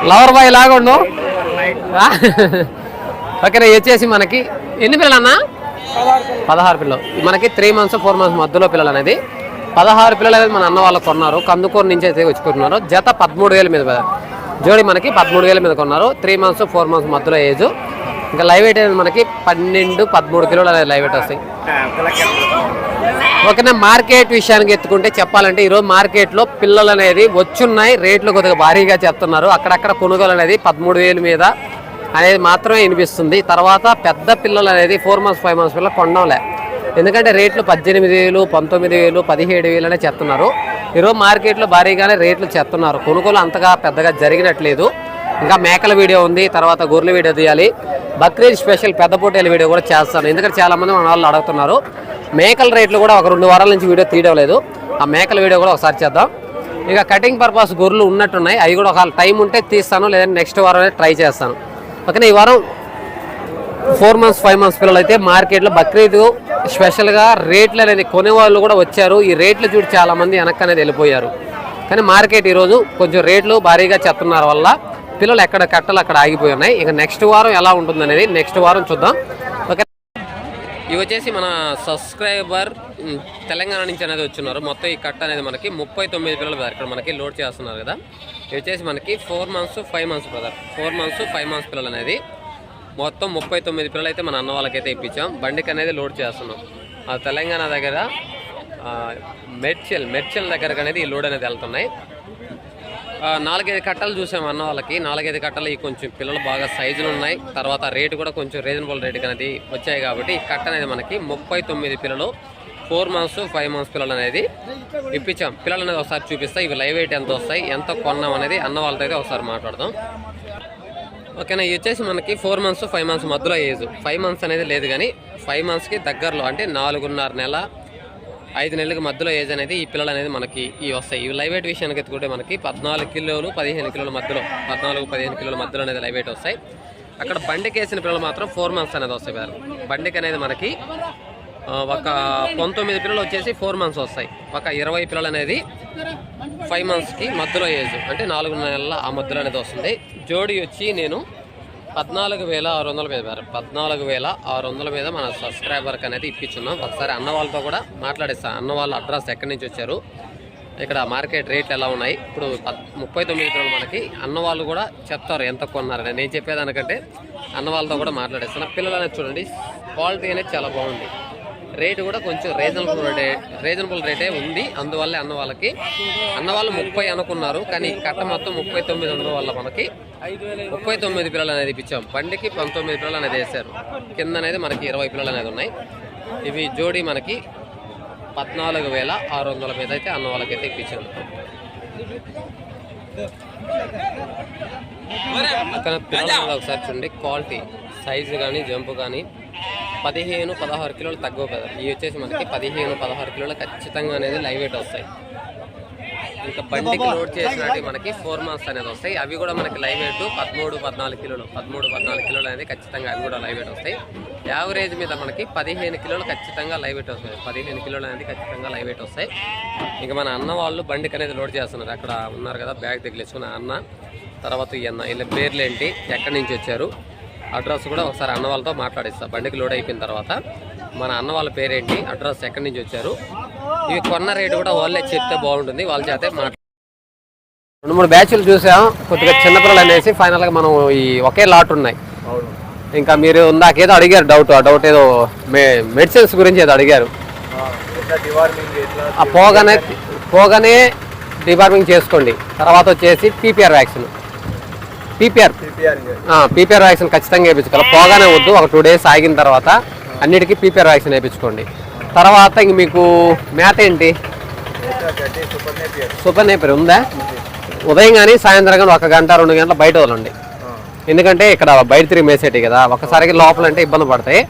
లవర్ బాయ్ లాగా ఉండు ఆ? ఓకే వచ్చేసి మనకి ఎన్ని పిల్లలు అన్నా పదహారు పిల్లలు. మనకి త్రీ మంత్స్ ఫోర్ మంత్స్ మధ్యలో పిల్లలు అనేది పదహారు పిల్లలు అనేది మన అన్న వాళ్ళు కొన్నారు. కందుకూరు నుంచి అయితే వచ్చుకుంటున్నారు జత పదమూడు వేల మీద జోడి మనకి పదమూడు వేల మీద కొన్నారు. త్రీ మంత్స్ ఫోర్ మంత్స్ మధ్యలో ఏజ్ ఇంకా లైవ్ వెయిట్ అనేది మనకి పన్నెండు పదమూడు కిలోలు అనేది లైవ్ వెయిట్ వస్తాయి. ఓకేనా మార్కెట్ విషయానికి ఎత్తుకుంటే చెప్పాలంటే ఈరోజు మార్కెట్లో పిల్లలు అనేది వచ్చున్నాయి రేట్లు కొద్దిగా భారీగా చెప్తున్నారు అక్కడక్కడ కొనుగోలు అనేది పదమూడు వేలు మీద అనేది మాత్రమే వినిపిస్తుంది. తర్వాత పెద్ద పిల్లలు అనేది ఫోర్ మంత్స్ ఫైవ్ మంత్స్ పిల్లలు కొండంలే ఎందుకంటే రేట్లు పద్దెనిమిది వేలు పంతొమ్మిది వేలు పదిహేడు వేలు అనే చెప్తున్నారు ఈరోజు మార్కెట్లో భారీగానే రేట్లు చెప్తున్నారు కొనుగోలు అంతగా పెద్దగా జరిగినట్లేదు. ఇంకా మేకల వీడియో ఉంది తర్వాత గొర్రెల వీడియో తీయాలి. బక్రీద్ స్పెషల్ పెద్ద పోటీల వీడియో కూడా చేస్తాను. ఎందుకంటే చాలా మంది మన వాళ్ళు అడుగుతున్నారు. మేకల రేట్లు కూడా ఒక రెండు వారాల నుంచి వీడియో తీయడం లేదు. ఆ మేకల వీడియో కూడా ఒకసారి చేద్దాం. ఇక కటింగ్ పర్పస్ గొర్రెలు ఉన్నట్టున్నాయి. అవి కూడా ఒకవేళ టైం ఉంటే తీస్తాను లేదంటే నెక్స్ట్ వారం ట్రై చేస్తాను. ఓకేనా? ఈ వారం ఫోర్ మంత్స్ ఫైవ్ మంత్స్ పిల్లలు అయితే మార్కెట్లో బక్రీద్ స్పెషల్గా రేట్లు అనేది కొనేవాళ్ళు కూడా వచ్చారు. ఈ రేట్లు చూసి చాలా మంది వెనక్కి అనేది వెళ్ళిపోయారు. కానీ మార్కెట్ ఈరోజు కొంచెం రేట్లు భారీగా చెప్తున్నారు వల్ల పిల్లలు ఎక్కడ కట్టలు అక్కడ ఆగిపోయి ఉన్నాయి. ఇక నెక్స్ట్ వారం ఎలా ఉంటుంది అనేది నెక్స్ట్ వారం చూద్దాం. ఓకే ఇవి వచ్చేసి మన సబ్స్క్రైబర్ తెలంగాణ నుంచి అనేది వచ్చున్నారు. మొత్తం ఈ కట్ట అనేది మనకి ముప్పై తొమ్మిది పిల్లలు బ్రదర్. ఇక్కడ మనకి లోడ్ చేస్తున్నారు కదా. ఇవి వచ్చేసి మనకి four months five months brother. Four months five months పిల్లలు అనేది. మొత్తం ముప్పై తొమ్మిది పిల్లలు అయితే మన అన్న వాళ్ళకైతే ఇప్పించాం. బండికి అనేది లోడ్ చేస్తున్నాం. ఆ తెలంగాణ దగ్గర మెడ్చెల్ మెడ్చల్ మెడ్చల్ దగ్గరకు అనేది ఈ లోడ్ అనేది వెళ్తున్నాయి. నాలుగైదు కట్టలు చూసాం అన్న వాళ్ళకి. నాలుగైదు కట్టలు ఈ కొంచెం పిల్లలు బాగా సైజులు ఉన్నాయి. తర్వాత రేటు కూడా కొంచెం రీజనబుల్ రేట్ అనేది వచ్చాయి కాబట్టి ఈ కట్ట అనేది మనకి ముప్పై తొమ్మిది పిల్లలు ఫోర్ మంత్స్ ఫైవ్ మంత్స్ పిల్లలు అనేది ఇప్పించాం. పిల్లలు అనేది ఒకసారి చూపిస్తా. ఇవి లైవ్ వెయిట్ ఎంత వస్తాయి ఎంత కొన్నాం అనేది అన్న వాళ్ళతో అయితే ఒకసారి మాట్లాడదాం. ఓకేనా ఇది వచ్చేసి మనకి ఫోర్ మంత్స్ ఫైవ్ మంత్స్ మధ్యలో ఏజ్ ఫైవ్ మంత్స్ అనేది లేదు కానీ ఫైవ్ మంత్స్కి దగ్గరలో అంటే నాలుగున్నర నెల ఐదు నెలలకు మధ్యలో ఏజ్ అనేది ఈ పిల్లలు అనేది మనకి ఈ వస్తాయి. ఇవి లైవ్ వెయిట్ విషయానికి ఎత్తుకుంటే మనకి పద్నాలుగు కిలోలు పదిహేను కిలోల మధ్యలో పద్నాలుగు పదిహేను కిలోల మధ్యలో అనేది లైవ్ వెయిట్ వస్తాయి. అక్కడ బండికి వేసిన పిల్లలు మాత్రం ఫోర్ మంత్స్ అనేది వస్తాయి పిల్లలు. బండికి అనేది మనకి ఒక పంతొమ్మిది పిల్లలు వచ్చేసి ఫోర్ మంత్స్ వస్తాయి. ఒక ఇరవై పిల్లలు అనేది ఫైవ్ మంత్స్కి మధ్యలో ఏజ్ అంటే నాలుగు నెలల ఆ మధ్యలో అనేది వస్తుంది. జోడీ వచ్చి నేను పద్నాలుగు వేల ఆరు వందల మీద పద్నాలుగు వేల ఆరు వందల మీద మన సబ్స్క్రైబర్కి అనేది ఇప్పించున్నాం. ఒకసారి అన్న వాళ్ళతో కూడా మాట్లాడిస్తాను అన్న వాళ్ళ అడ్రస్ ఎక్కడి నుంచి వచ్చారు ఇక్కడ మార్కెట్ రేట్లు ఎలా ఉన్నాయి. ఇప్పుడు ముప్పై తొమ్మిది కిలోలు మనకి అన్న వాళ్ళు కూడా చెప్తారు ఎంత కొన్నారని. నేను చెప్పేదానికంటే అన్న వాళ్ళతో కూడా మాట్లాడేస్తాను పిల్లలు అనేది చూడండి క్వాలిటీ అనేది చాలా బాగుంది. రేటు కూడా కొంచెం రీజనబుల్ రేటే రీజనబుల్ రేటే ఉంది. అందువల్ల అన్న వాళ్ళకి అన్న వాళ్ళు ముప్పై అనుకున్నారు. కానీ కట్ట మొత్తం ముప్పై తొమ్మిది ఉండడం వల్ల మనకి ముప్పై తొమ్మిది పిల్లలు అనేది ఇప్పించాం. బండికి పంతొమ్మిది పిల్లలు అనేది వేశారు. కింద అనేది మనకి ఇరవై పిల్లలు అనేది ఉన్నాయి. ఇవి జోడి మనకి పద్నాలుగు వేల ఆరు వందల మీద అయితే అన్న వాళ్ళకైతే ఇప్పించాను అక్కడ పిల్లల ఒకసారి చూడండి. క్వాలిటీ సైజు కానీ జంపు కానీ పదిహేను పదహారు కిలోలు తక్కువ కదా. ఇవి వచ్చేసి మనకి పదిహేను పదహారు కిలోలు ఖచ్చితంగా అనేది లైవ్ వెయిట్ వస్తాయి. ఇంకా బండికి లోడ్ చేసినట్టు మనకి ఫోర్ మంత్స్ అనేది వస్తాయి. అవి కూడా మనకి లైవ్ వెయిట్ పదమూడు పద్నాలుగు కిలోలు పదమూడు పద్నాలుగు కిలోలు అనేది ఖచ్చితంగా అవి కూడా లైవ్ వెయిట్ వస్తాయి. యావరేజ్ మీద మనకి పదిహేను కిలోలు ఖచ్చితంగా లైవ్ వెయిట్ వస్తాయి. పదిహేను కిలోలు అనేది ఖచ్చితంగా లైవ్ వెయిట్ వస్తాయి. ఇంకా మన అన్న వాళ్ళు బండికి అనేది లోడ్ చేస్తున్నారు. అక్కడ ఉన్నారు కదా బ్యాగ్ తగిలించుకున్న అన్న తర్వాత ఈ అన్న వీళ్ళ పేర్లు ఏంటి ఎక్కడి నుంచి వచ్చారు అడ్రస్ కూడా ఒకసారి అన్న వాళ్ళతో మాట్లాడిస్తా. బండికి లోడ్ అయిపోయిన తర్వాత మన అన్న వాళ్ళ పేరేంటి? అడ్రస్ ఎక్కడి నుంచి వచ్చారు? ఇవి కొన్న రేటు కూడా వాళ్ళే చెప్తే బాగుంటుంది. వాళ్ళ చేతే మాట్లా రెండు మూడు బ్యాచ్లు చూసాం. కొద్దిగా చిన్నపిల్లలు అనేసి ఫైనల్గా మనం ఈ ఒకే లాట్ ఉన్నాయి. ఇంకా మీరు ఇందాకేదో అడిగారు డౌట్ ఆ డౌట్ ఏదో మె మెడిసిన్స్ గురించి ఏదో అడిగారు. ఆ పోగానే పోగానే డిబార్మింగ్ చేసుకోండి. తర్వాత వచ్చేసి PPR vaccine PPR PPR vaccine ఖచ్చితంగా వేయించుకోవాలి. పోగానే వద్దు ఒక టూ డేస్ ఆగిన తర్వాత అన్నిటికీ పీపీఆర్ వ్యాక్సిన్ వేయించుకోండి తర్వాత ఇంక మీకు మ్యాథ్ ఏంటి? సూపర్ నేపర్ ఉందా? ఉదయం కానీ సాయంత్రం కానీ ఒక గంట రెండు గంటల బయట వదలండి. ఎందుకంటే ఇక్కడ బయట తిరిగి మేసేటి కదా ఒకసారికి లోపల అంటే ఇబ్బంది పడతాయి.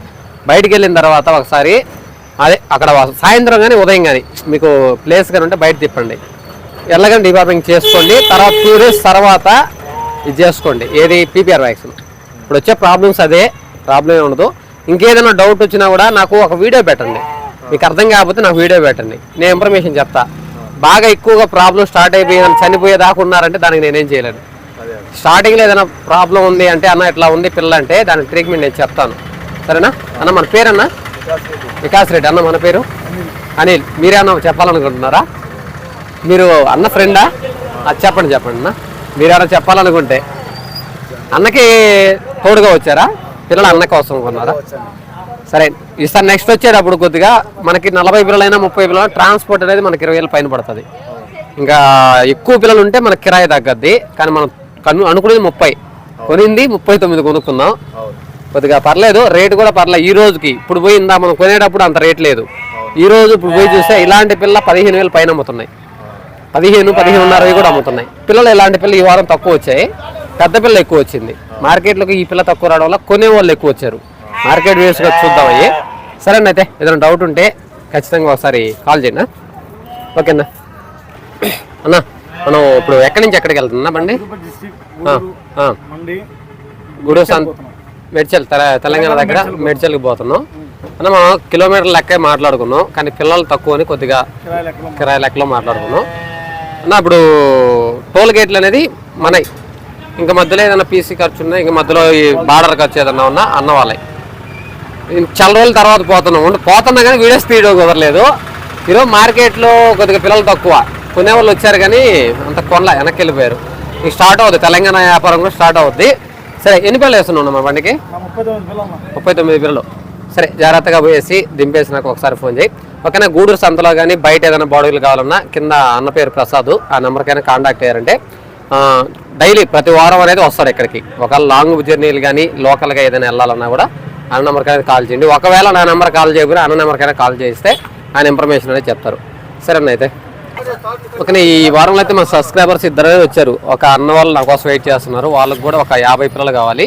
బయటికి వెళ్ళిన తర్వాత ఒకసారి అదే అక్కడ సాయంత్రం కానీ ఉదయం కానీ మీకు ప్లేస్ కానీ ఉంటే బయట తిప్పండి. ఎల్లగానే డిపార్ట్మెంట్ చేసుకోండి. తర్వాత టూ డేస్ తర్వాత ఇది చేసుకోండి. ఏది? పీపీఆర్ వ్యాక్సిన్ ఇప్పుడు వచ్చే ప్రాబ్లమ్స్ అదే. ప్రాబ్లం ఉండదు. ఇంకేదైనా డౌట్ వచ్చినా కూడా నాకు ఒక వీడియో పెట్టండి. మీకు అర్థం కాకపోతే నాకు వీడియో పెట్టండి. నేను ఇన్ఫర్మేషన్ చెప్తా. బాగా ఎక్కువగా ప్రాబ్లం స్టార్ట్ అయిపోయిన చనిపోయేదాకా ఉన్నారంటే దానికి నేనేం చేయలేను. స్టార్టింగ్లో ఏదైనా ప్రాబ్లం ఉంది అంటే అన్న ఇట్లా ఉంది పిల్ల అంటే దానికి ట్రీట్మెంట్ నేను చెప్తాను. సరేనా? అన్న మన పేరన్నా వికాస్ రెడ్డి. అన్న మన పేరు? అనిల్. మీరేమన్నా చెప్పాలనుకుంటున్నారా? మీరు అన్న ఫ్రెండా అది చెప్పండి చెప్పండి అన్న. మీరేమన్నా చెప్పాలనుకుంటే. అన్నకి తోడుగా వచ్చారా? పిల్లలు అన్న కోసం కొన్నారా? సరే ఈసారి నెక్స్ట్ వచ్చేటప్పుడు కొద్దిగా మనకి నలభై పిల్లలైనా ముప్పై పిల్లలైనా ట్రాన్స్పోర్ట్ అనేది మనకి ఇరవై వేలు పైన పడుతుంది. ఇంకా ఎక్కువ పిల్లలు ఉంటే మనకి కిరాయి తగ్గద్ది కానీ మనం కను అనుకునేది ముప్పై. కొనింది ముప్పై తొమ్మిది కొనుక్కుందాం. కొద్దిగా పర్లేదు రేటు కూడా పర్లేదు ఈ రోజుకి ఇప్పుడు పోయిందా మనం కొనేటప్పుడు అంత రేట్ లేదు. ఈ రోజు ఇప్పుడు పోయి చూస్తే ఇలాంటి పిల్ల పదిహేను వేలు పైన అమ్ముతున్నాయి. పదిహేను పదిహేనున్నర కూడా అమ్ముతున్నాయి. పిల్లలు ఇలాంటి పిల్లలు ఈ వారం తక్కువ వచ్చాయి. పెద్ద పిల్ల ఎక్కువ వచ్చింది. మార్కెట్లోకి ఈ పిల్ల తక్కువ రావడం వల్ల కొనే వాళ్ళు ఎక్కువ వచ్చారు. మార్కెట్ వేసుగా చూద్దాం అయ్యి. సరేనా అయితే ఏదైనా డౌట్ ఉంటే ఖచ్చితంగా ఒకసారి కాల్ చేయండి ఓకేనా అన్నా. మనం ఇప్పుడు ఎక్కడి నుంచి ఎక్కడికి వెళ్తున్నా బండి? గుడు మెడ్చల్ తెల- తెలంగాణ దగ్గర మెడ్చల్కి పోతున్నాం. అన్న మనం కిలోమీటర్ లెక్కే మాట్లాడుకున్నాం కానీ పిల్లలు తక్కువ అని కొద్దిగా కిరాయి లెక్కలో కిరాయి లెక్కలో మాట్లాడుకున్నాం. అన్న ఇప్పుడు టోల్ గేట్లు అనేది మనవి ఇంకా మధ్యలో ఏదైనా పీసీ ఖర్చు ఉన్నా ఇంకా మధ్యలో ఈ బార్డర్ ఖర్చు ఏదన్నా ఉన్నా అన్న వాళ్ళవి ఇంక చాలా రోజుల తర్వాత పోతున్నాం. పోతున్నా కానీ వీడియో స్పీడ్ కుదరలేదు. ఈరోజు మార్కెట్లో కొద్దిగా పిల్లలు తక్కువ. కొనేవాళ్ళు వచ్చారు కానీ అంత కొనల వెనక్కి వెళ్ళిపోయారు. ఇంక స్టార్ట్ అవుద్ది. తెలంగాణ వ్యాపారం కూడా స్టార్ట్ అవుద్ది. సరే ఎన్ని పిల్లలు వేస్తున్నాం మా బండికి? ముప్పై తొమ్మిది పిల్లలు సరే జాగ్రత్తగా పోయేసి దింపేసి నాకు ఒకసారి ఫోన్ చేయి. ఓకేనా గూడూరు సంతలో కానీ బయట ఏదైనా బాడీలు కావాలన్నా కింద అన్న పేరు ప్రసాద్. ఆ నెంబర్కైనా కాంటాక్ట్ అయ్యారంటే డైలీ ప్రతి వారం అనేది వస్తారు ఇక్కడికి. ఒకవేళ లాంగ్ జర్నీలు కానీ లోకల్గా ఏదైనా వెళ్ళాలన్నా కూడా అన్న నెంబర్కైనా కాల్ చేయండి. ఒకవేళ నా నెంబర్ కాల్ చేయకుండా అన్న నెంబర్కైనా కాల్ చేస్తే ఆయన ఇన్ఫర్మేషన్ అనేది చెప్తారు. సరేనా అయితే? ఓకే ఈ వారంలో అయితే మన సబ్స్క్రైబర్స్ ఇద్దరే వచ్చారు. ఒక అన్న వాళ్ళు నా కోసం వెయిట్ చేస్తున్నారు. వాళ్ళకి కూడా ఒక యాభై పిల్లలు కావాలి.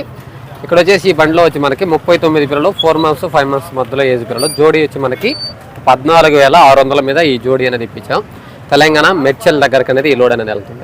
ఇక్కడ వచ్చేసి ఈ బండిలో వచ్చి మనకి ముప్పై తొమ్మిది పిల్లలు ఫోర్ మంత్స్ ఫైవ్ మంత్స్ మధ్యలో ఏజ్ పిల్లలు. జోడీ వచ్చి మనకి పద్నాలుగు వేల ఆరు వందల మీద ఈ జోడీ అనేది ఇప్పించాం. తెలంగాణ మెడ్చల్ దగ్గరకు అనేది ఈ లోడ్ అనేది వెళ్తుంది.